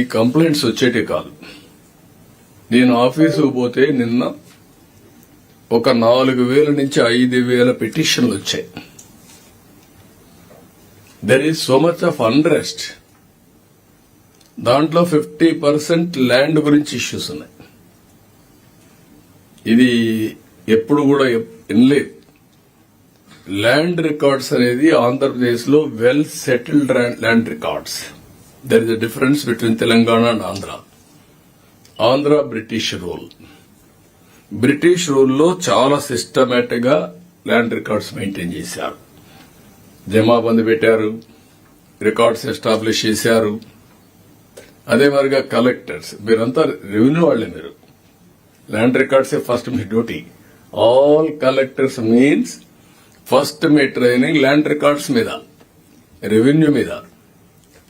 ఈ కంప్లైంట్స్ వచ్చేటి కాదు. నేను ఆఫీసుకు పోతే నిన్న ఒక నాలుగు వేల నుంచి ఐదు వేల పిటిషన్లు వచ్చాయి. There is so much of unrest దాంట్లో ఫిఫ్టీ పర్సెంట్ ల్యాండ్ గురించి ఇష్యూస్ ఉన్నాయి. ఇది ఎప్పుడు కూడా వినలేదు ల్యాండ్ రికార్డ్స్ అనేది ఆంధ్రప్రదేశ్లో well settled land records. There is a difference between Telangana and Andhra Andhra British rule British రూల్లో చాలా సిస్టమేటిక్గా ల్యాండ్ రికార్డ్స్ మెయింటైన్ చేశారు. జమాబందీ పెట్టారు రికార్డ్స్ ఎస్టాబ్లిష్ చేశారు. అదే మాదిరిగా కలెక్టర్స్ మీరంతా రెవెన్యూ వాళ్ళే మీరు. ల్యాండ్ రికార్డ్స్ ఫస్ట్ మీ duty all collectors means first మీ ట్రైనింగ్ ల్యాండ్ రికార్డ్స్ మీద రెవెన్యూ మీద.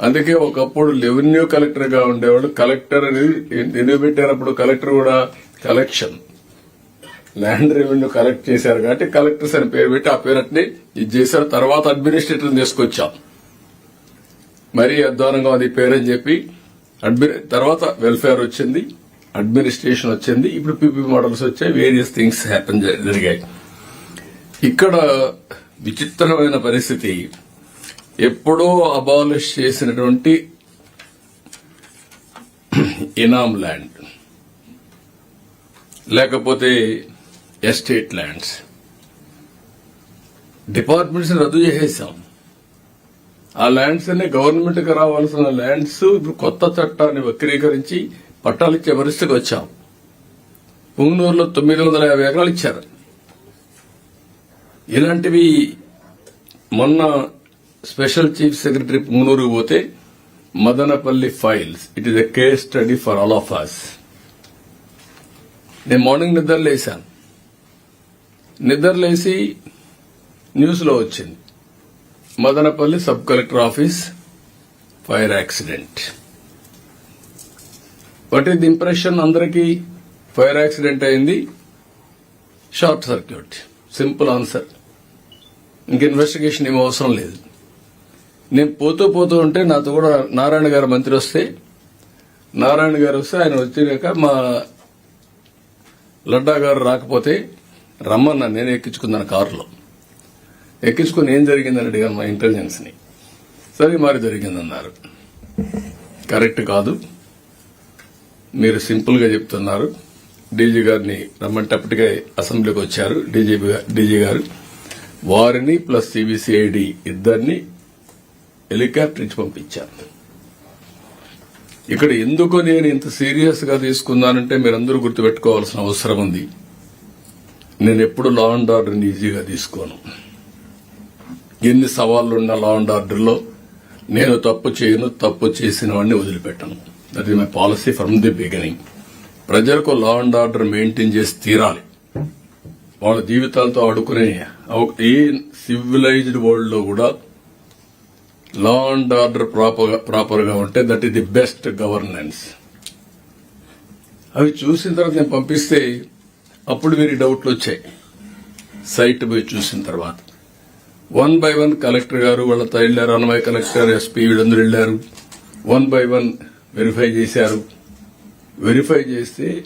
అందుకే ఒకప్పుడు రెవెన్యూ కలెక్టర్గా ఉండేవాడు. కలెక్టర్ అనేది ఎందుకు పెట్టారు అప్పుడు కలెక్టర్ కూడా కలెక్షన్. ల్యాండ్ రెవెన్యూ కలెక్ట్ చేశారు కాబట్టి కలెక్టర్స్ అని పేరు పెట్టి ఆ పేరు అట్నే ఇది చేశారు. తర్వాత అడ్మినిస్ట్రేటర్ తీసుకొచ్చాం. మరీ అధ్వానంగా అది పేరని చెప్పి అడ్మి- తర్వాత వెల్ఫేర్ వచ్చింది అడ్మినిస్ట్రేషన్ వచ్చింది ఇప్పుడు పీపీ మోడల్స్ వచ్చాయి వేరియస్ థింగ్స్ హ్యాపెన్ జరిగాయి. ఇక్కడ విచిత్రమైన పరిస్థితి. ఎప్పుడో అబాలిష్ చేసినటువంటి ఇనామ్ ల్యాండ్ లేకపోతే ఎస్టేట్ ల్యాండ్స్ డిపార్ట్మెంట్స్ రద్దు చేసేసాం. ఆ ల్యాండ్స్ అన్ని గవర్నమెంట్కి రావాల్సిన ల్యాండ్స్ ఇప్పుడు కొత్త చట్టాన్ని వక్రీకరించి పట్టాలు ఇచ్చే పరిస్థితికి వచ్చాం. పుంగనూరులో తొమ్మిది వందల యాభై ఎకరాలు ఇచ్చారు. ఇలాంటివి మొన్న స్పెషల్ చీఫ్ సెక్రటరీ పుంగనూరు పోతే Madanapalle files. It is a case study for all of us నేను మార్నింగ్ నిద్ర లేశాను. నిద్రలేసి లేసి న్యూస్లో వచ్చింది. Madanapalle sub collector office fire accident. What is the impression అందరికీ? ఫైర్ యాక్సిడెంట్ అయింది. Short circuit. Simple answer. ఇంక ఇన్వెస్టిగేషన్ ఏమీ అవసరం లేదు. నేను పోతూ పోతూ ఉంటే నాతో కూడా నారాయణ గారు మంత్రి వస్తే నారాయణ గారు వస్తే ఆయన వచ్చినాక మా లడ్డా గారు రాకపోతే రమ్మన్నా నేను ఎక్కించుకున్నాను కారులో. ఎక్కించుకుని ఏం జరిగిందని అడిగాను మా ఇంటెలిజెన్స్ని సరే మరి జరిగిందన్నారు. కరెక్ట్ కాదు. మీరు సింపుల్గా చెప్తున్నారు. డీజీ గారిని రమ్మంటే అప్పటికే అసెంబ్లీకి వచ్చారు. డీజీపీ డీజీ గారు. వారిని ప్లస్ సిబిసిఐడి ఇద్దరిని హెలికాప్టర్ ఇచ్చి పంపించారు. ఇక్కడ ఎందుకు నేను ఇంత సీరియస్గా తీసుకున్నానంటే మీరందరూ గుర్తుపెట్టుకోవాల్సిన అవసరం ఉంది. నేను ఎప్పుడు లా అండ్ ఆర్డర్ని ఈజీగా తీసుకోను. ఎన్ని సవాళ్ళున్న లా అండ్ ఆర్డర్లో నేను తప్పు చేయను తప్పు చేసిన వాడిని వదిలిపెట్టను. That is my policy from the beginning ప్రజలకు లా అండ్ ఆర్డర్ మెయింటైన్ చేసి తీరాలి. వాళ్ళ జీవితాలతో ఆడుకునే ఏ సివిలైజ్డ్ వరల్డ్లో కూడా లా అండ్ ఆర్డర్ ప్రాపర్గా ఉంటే that is the best governance అవి చూసిన తర్వాత నేను పంపిస్తే అప్పుడు మీరు డౌట్లు వచ్చాయి. సైట్ పోయి చూసిన తర్వాత. వన్ బై వన్ కలెక్టర్ గారు వాళ్ళతో వెళ్ళారు అన్నమయ్య కలెక్టర్ ఎస్పీ వీళ్ళందరూ వెళ్ళారు వన్ బై వన్ వెరిఫై చేశారు. వెరిఫై చేస్తే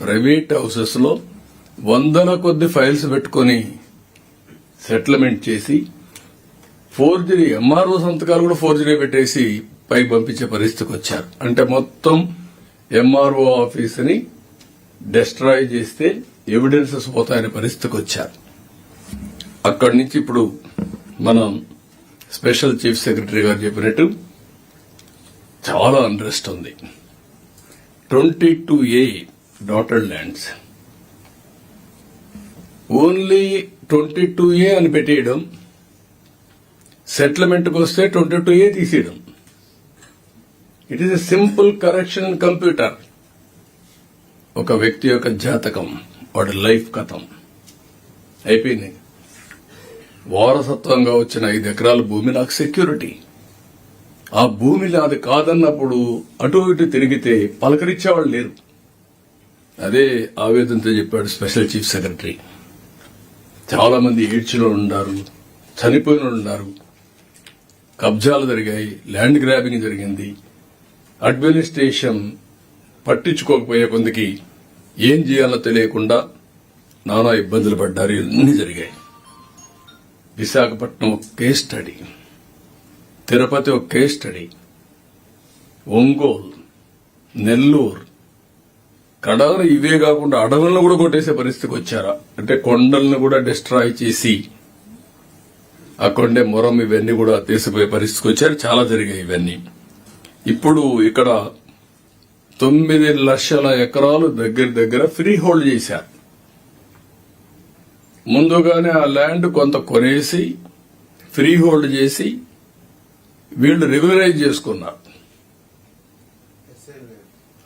ప్రైవేట్ హౌసెస్లో వందల కొద్ది ఫైల్స్ పెట్టుకొని సెటిల్మెంట్ చేసి ఫోర్జరీ ఎంఆర్ఓ సంతకాలు కూడా ఫోర్జరీ పెట్టేసి పై పంపించే పరిస్థితికి వచ్చారు. అంటే మొత్తం ఎంఆర్ఓ ఆఫీస్ని డెస్ట్రాయ్ చేస్తే ఎవిడెన్సెస్ పోతాయనే పరిస్థితికి వచ్చారు. అక్కడి నుంచి ఇప్పుడు మనం స్పెషల్ చీఫ్ సెక్రటరీ గారు చెప్పినట్టు చాలా అంట్రెస్ట్ ఉంది. Twenty two A dotted lands only twenty two A అని పెట్టేయడం సెటిల్మెంట్కి వస్తే ట్వంటీ టూ ఏ తీసేయడం. It is a simple correction in computer ఒక వ్యక్తి యొక్క జాతకం వాడి లైఫ్ కథం. అయిపోయింది. వారసత్వంగా వచ్చిన ఐదు ఎకరాల భూమి నాకు సెక్యూరిటీ ఆ భూమి నాది కాదన్నప్పుడు అటు ఇటు తిరిగితే పలకరించేవాళ్ళు లేరు. అదే ఆవేదనతో చెప్పాడు స్పెషల్ చీఫ్ సెక్రటరీ. చాలా మంది ఏడ్చిలో ఉన్నారు చనిపోయిన ఉన్నారు. కబ్జాలు జరిగాయి ల్యాండ్ గ్రాబింగ్ జరిగింది. అడ్మినిస్ట్రేషన్ పట్టించుకోకపోయే కొందికి ఏం చేయాలో తెలియకుండా నానా ఇబ్బందులు పడ్డారు. ఇవన్నీ జరిగాయి. విశాఖపట్నం ఒక కేస్ స్టడీ తిరుపతి ఒక కేస్ స్టడీ ఒంగోలు నెల్లూరు కడారు ఇవే కాకుండా అడవులను కూడా కొట్టేసే పరిస్థితికి వచ్చారా? అంటే కొండలను కూడా డిస్ట్రాయ్ చేసి అక్కడే మొరం ఇవన్నీ కూడా తీసిపోయే పరిస్థితికి వచ్చారు చాలా జరిగాయి ఇవన్నీ. ఇప్పుడు ఇక్కడ తొమ్మిది లక్షల ఎకరాలు దగ్గర దగ్గర ఫ్రీ హోల్డ్ చేశారు. ముందుగానే ఆ ల్యాండ్ కొంత కొనేసి ఫ్రీ హోల్డ్ చేసి వీళ్ళు రెగ్యులరైజ్ చేసుకున్నారు.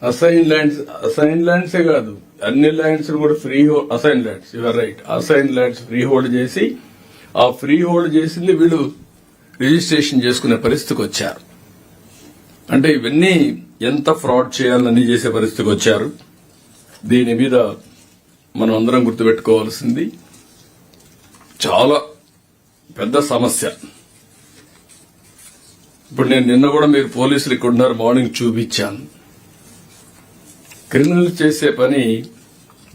అసైన్ ల్యాండ్స్ అసైన్ ల్యాండ్సే కాదు. అన్ని ల్యాండ్స్ కూడా free assign lands your right. Assign lands free hold చేసి ఆ ఫ్రీ హోల్డ్ చేసింది వీళ్ళు రిజిస్ట్రేషన్ చేసుకునే పరిస్థితికి వచ్చారు. అంటే ఇవన్నీ ఎంత ఫ్రాడ్ చేయాలని చేసే పరిస్థితికి వచ్చారు. దీని మీద మనం అందరం గుర్తుపెట్టుకోవాల్సింది చాలా పెద్ద సమస్య. ఇప్పుడు నేను నిన్న కూడా మీరు పోలీసులు ఇక్కడ ఉన్నారు మార్నింగ్ చూపించాను. క్రిమినల్ చేసే పని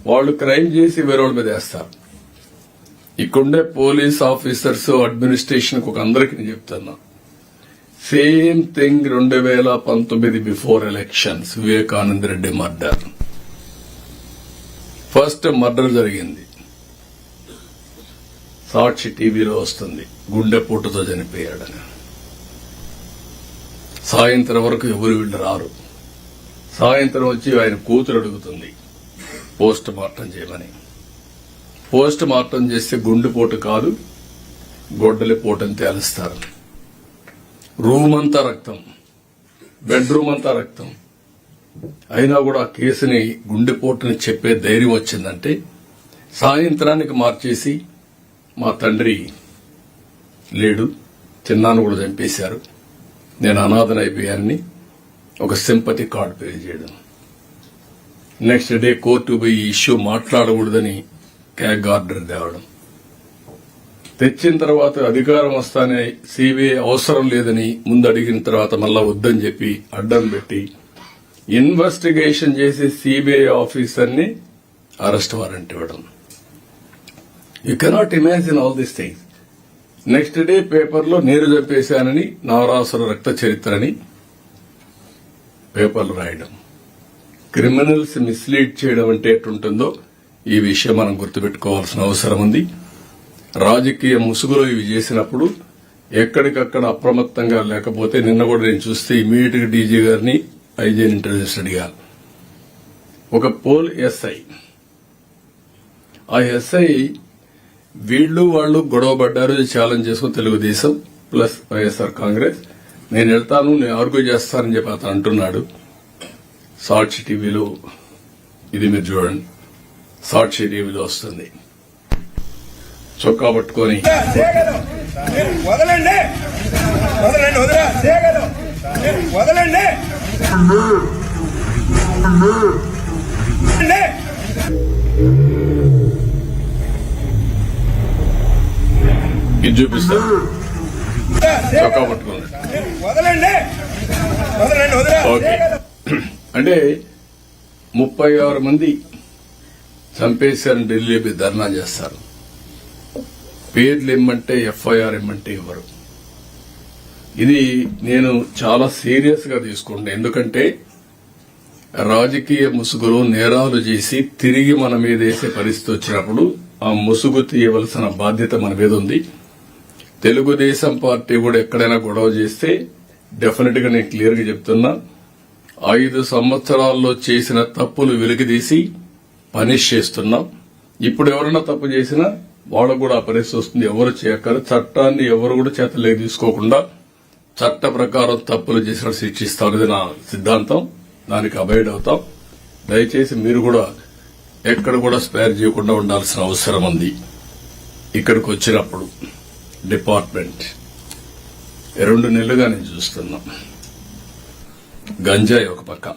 వాళ్ళు క్రైమ్ చేసి వేరే వాళ్ళ మీద వేస్తారు. ఇక్కడుండే పోలీస్ ఆఫీసర్స్ అడ్మినిస్ట్రేషన్ ఒక అందరికి నేను చెప్తున్నా. సేమ్ థింగ్ రెండు వేల పంతొమ్మిది before elections. Vivekananda Reddy murder. First murder జరిగింది. సాక్షి టీవీలో వస్తుంది. గుండెపోటుతో చనిపోయాడని. సాయంత్రం వరకు ఎవరు వీళ్ళు రారు. సాయంత్రం వచ్చి ఆయన కూతురు అడుగుతుంది. పోస్ట్ మార్టం చేయమని. పోస్ట్ మార్టం చేస్తే గుండెపోటు కాదు గొడ్డలి పోటని తేలుస్తారు. రూమ్ అంతా రక్తం బెడ్రూమ్ అంతా రక్తం. అయినా కూడా ఆ కేసుని గుండెపోటుని చెప్పే ధైర్యం వచ్చిందంటే సాయంత్రానికి మార్చేసి మా తండ్రి లేడు చిన్నాను కూడా చంపేశారు. నేను అనాథనైపోయానని ఒక సింపతి కార్డు పే చేయడం. నెక్స్ట్ డే కోర్టు పోయి ఈ ఇష్యూ మాట్లాడకూడదని క్యాగ్ ఆర్డర్ తేవడం తెచ్చిన తర్వాత అధికారం వస్తానే సిబిఐ అవసరం లేదని ముందు అడిగిన తర్వాత మళ్ళా వద్దని చెప్పి అడ్డం పెట్టి ఇన్వెస్టిగేషన్ చేసి సిబిఐ ఆఫీసర్ని అరెస్ట్ వారెంట్ ఇవ్వడం. You cannot imagine all this things next day పేపర్లో నీరు చంపేశానని నవరాసుల రక్త చరిత్రని పేపర్లు రాయడం. క్రిమినల్స్ మిస్లీడ్ చేయడం అంటే ఎట్టుంటుందో ఈ విషయం మనం గుర్తుపెట్టుకోవాల్సిన అవసరం ఉంది. రాజకీయ ముసుగులో ఇవి చేసినప్పుడు ఎక్కడికక్కడ అప్రమత్తంగా లేకపోతే నిన్న కూడా నేను చూస్తే ఇమీడియట్గా డీజీ గారిని ఐజీని ఇంటెలిజెన్స్ అడిగారు ఒక పోల్ ఎస్ఐ. ఆ ఎస్ఐ వీళ్ళు వాళ్ళు గొడవ పడ్డారు ఛాలెంజ్ చేసుకుని తెలుగుదేశం ప్లస్ వైఎస్ఆర్ కాంగ్రెస్. నేను వెళ్తాను నేను ఆర్గ్యూ చేస్తానని చెప్పి అతను అంటున్నాడు. సాక్షి టీవీలో ఇది మీరు చూడండి. సాక్షి టీవీలో వస్తుంది. చొక్కా పట్టుకొని. వదలండి. ఇది చూపిస్తాను చొక్కా పట్టుకోండి వదలండి. వదలండి వదలా. ఓకే. అంటే ముప్పై ఆరు మంది చంపేశారని ఢిల్లీ ధర్నా చేస్తారు. పేర్లు ఇమ్మంటే ఎఫ్ఐఆర్ ఇమ్మంటే ఇవ్వరు. ఇది నేను చాలా సీరియస్గా తీసుకుంటాను ఎందుకంటే రాజకీయ ముసుగులో నేరాలు చేసి తిరిగి మన మీద వేసే పరిస్థితి వచ్చినప్పుడు ఆ ముసుగు తీయవలసిన బాధ్యత మన మీద ఉంది. తెలుగుదేశం పార్టీ కూడా ఎక్కడైనా గొడవ చేస్తే డెఫినెట్గా నేను క్లియర్గా చెప్తున్నా ఐదు సంవత్సరాల్లో చేసిన తప్పులు వెలికితీసి పనిష్ చేస్తున్నాం. ఇప్పుడు ఎవరైనా తప్పు చేసినా వాళ్ళకు కూడా ఆ పరిస్థితి వస్తుంది. ఎవరు చేయక్కర చట్టాన్ని ఎవరు కూడా చేతలేక తీసుకోకుండా చట్ట ప్రకారం తప్పులు చేసిన శిక్షిస్తాం అనేది నా సిద్ధాంతం. దానికి అబైడ్ అవుతాం. దయచేసి మీరు కూడా ఎక్కడ కూడా స్పేర్ చేయకుండా ఉండాల్సిన అవసరం ఉంది. ఇక్కడికి వచ్చినప్పుడు డిపార్ట్మెంట్. రెండు నెలలుగా నేను చూస్తున్నా. గంజాయి ఒక పక్క.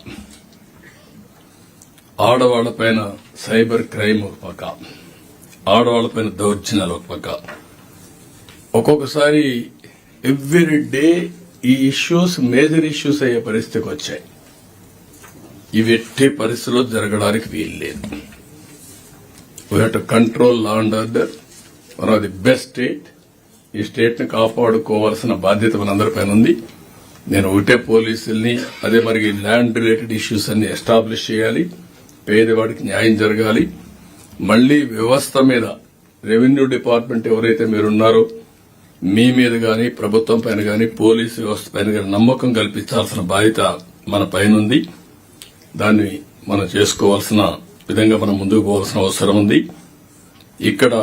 ఆడవాళ్ళపైన సైబర్ క్రైమ్ ఒక పక్క ఆడవాళ్ళపైన దౌర్జన్యాలు ఒక పక్క. ఒక్కొక్కసారి ఎవ్రీ డే ఈ ఇష్యూస్ మేజర్ ఇష్యూస్ అయ్యే పరిస్థితికి వచ్చాయి. ఇవి ఎట్టి పరిస్థితిలో జరగడానికి వీలు లేదు we to control law and order one of the best state ఈ స్టేట్ని కాపాడుకోవాల్సిన బాధ్యత మనందరిపైన ఉంది. నేను ఒకటే పోలీసుల్ని అదే మరి ల్యాండ్ రిలేటెడ్ ఇష్యూస్ అన్ని ఎస్టాబ్లిష్ చేయాలి. పేదవాడికి న్యాయం జరగాలి. మళ్ళీ వ్యవస్థ మీద రెవెన్యూ డిపార్ట్మెంట్ ఎవరైతే మీరున్నారో మీ మీద గాని ప్రభుత్వం పైన గాని పోలీసు వ్యవస్థ పైన గాని నమ్మకం కల్పించాల్సిన బాధ్యత మన పైన ఉంది. దాన్ని మనం చేసుకోవాల్సిన విధంగా మనం ముందుకు పోవాల్సిన అవసరం ఉంది. ఇక్కడ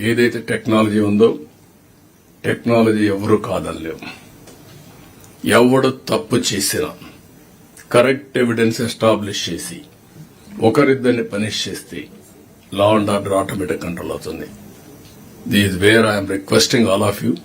ఏదైతే టెక్నాలజీ ఉందో టెక్నాలజీ ఎవరు కాదనలేవు ఎవడు తప్పు చేసినా కరెక్ట్ ఎవిడెన్స్ ఎస్టాబ్లిష్ చేసి ఒకరిద్దరిని పనిష్ చేస్తే law and order automatic control అవుతుంది. This where I'm requesting all of you